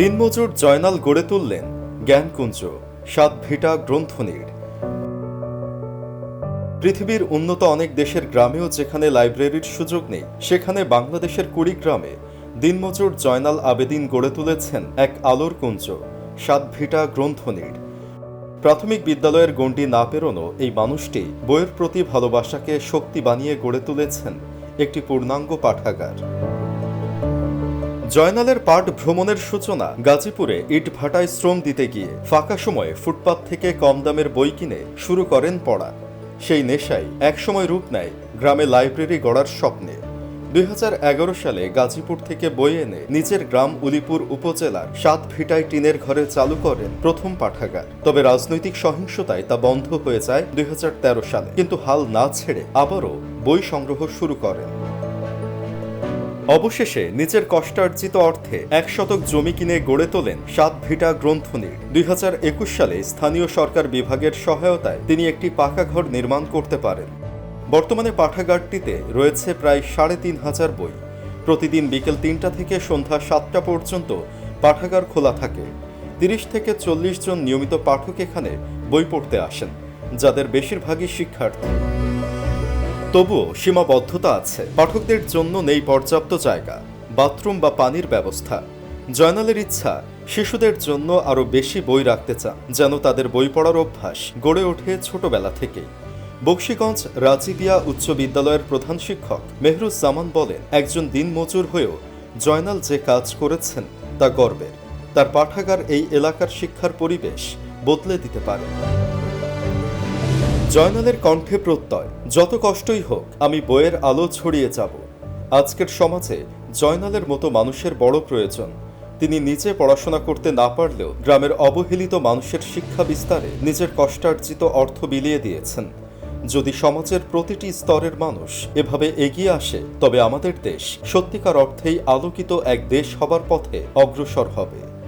দিনমজুর জয়নাল গড়ে তুললেন জ্ঞানকুঞ্জ, সাত ভিটা গ্রন্থনীর পৃথিবীর উন্নত অনেক দেশের গ্রামেও যেখানে লাইব্রেরির সুযোগ নেই, সেখানে বাংলাদেশের কুড়িগ্রামে দিনমজুর জয়নাল আবেদিন গড়ে তুলেছেন এক আলোর কুঞ্জ, সাত ভিটা গ্রন্থনীর প্রাথমিক বিদ্যালয়ের গণ্ডি না পেরোনো এই মানুষটি বইয়ের প্রতি ভালোবাসাকে শক্তি বানিয়ে গড়ে তুলেছেন একটি পূর্ণাঙ্গ পাঠাগার। জয়নালের পাট ভ্রমণের সূচনা, গাজীপুরে ইট ভাটায় শ্রম দিতে গিয়ে ফাঁকা সময়ে ফুটপাত থেকে কম দামের বই কিনে শুরু করেন পড়া। সেই নেশাই একসময় রূপ নেয় গ্রামে লাইব্রেরি গড়ার স্বপ্নে। দুই হাজার এগারো সালে গাজীপুর থেকে বই এনে নিজের গ্রাম উলিপুর উপজেলার সাত ভিটায় টিনের ঘরে চালু করেন প্রথম পাঠাগার। তবে রাজনৈতিক সহিংসতায় তা বন্ধ হয়ে যায় দুই হাজার তেরো সালে। কিন্তু হাল না ছেড়ে আবারও বই সংগ্রহ শুরু করেন। অবশেষে নিজের কষ্টার্জিত অর্থে এক শতক জমি কিনে গড়ে তোলেন সাত ভিটা গ্রন্থনীর। দুই সালে স্থানীয় সরকার বিভাগের সহায়তায় তিনি একটি পাকা ঘর নির্মাণ করতে পারেন। বর্তমানে পাঠাগারটিতে রয়েছে প্রায় সাড়ে তিন হাজার বই। প্রতিদিন বিকেল তিনটা থেকে সন্ধ্যা সাতটা পর্যন্ত পাঠাগার খোলা থাকে। তিরিশ থেকে চল্লিশ জন নিয়মিত পাঠক এখানে বই পড়তে আসেন, যাদের বেশিরভাগই শিক্ষার্থী। তবুও সীমাবদ্ধতা আছে। পাঠকদের জন্য নেই পর্যাপ্ত জায়গা, বাথরুম বা পানির ব্যবস্থা। জয়নালের ইচ্ছা, শিশুদের জন্য আরও বেশি বই রাখতে চান, যেন তাদের বই পড়ার অভ্যাস গড়ে ওঠে ছোটবেলা থেকেই। বক্সিগঞ্জ রাজিবিয়া উচ্চ বিদ্যালয়ের প্রধান শিক্ষক মেহরুজ্জামান বলেন, একজন দিনমজুর হয়েও জয়নাল যে কাজ করেছেন তা গর্বের। তার পাঠাগার এই এলাকার শিক্ষার পরিবেশ বদলে দিতে পারে। জয়নালের কণ্ঠে প্রত্যয়। যত কষ্টই হোক, আমি বইয়ের আলো ছড়িয়ে যাব। আজকের সমাজে জয়নালের মতো মানুষের বড় প্রয়োজন। তিনি নিজে পড়াশোনা করতে না পারলেও গ্রামের অবহেলিত মানুষের শিক্ষা বিস্তারে নিজের কষ্টার্জিত অর্থ বিলিয়ে দিয়েছেন। যদি সমাজের প্রতিটি স্তরের মানুষ এভাবে এগিয়ে আসে, তবে আমাদের দেশ সত্যিকার অর্থেই আলোকিত এক দেশ হবার পথে অগ্রসর হবে।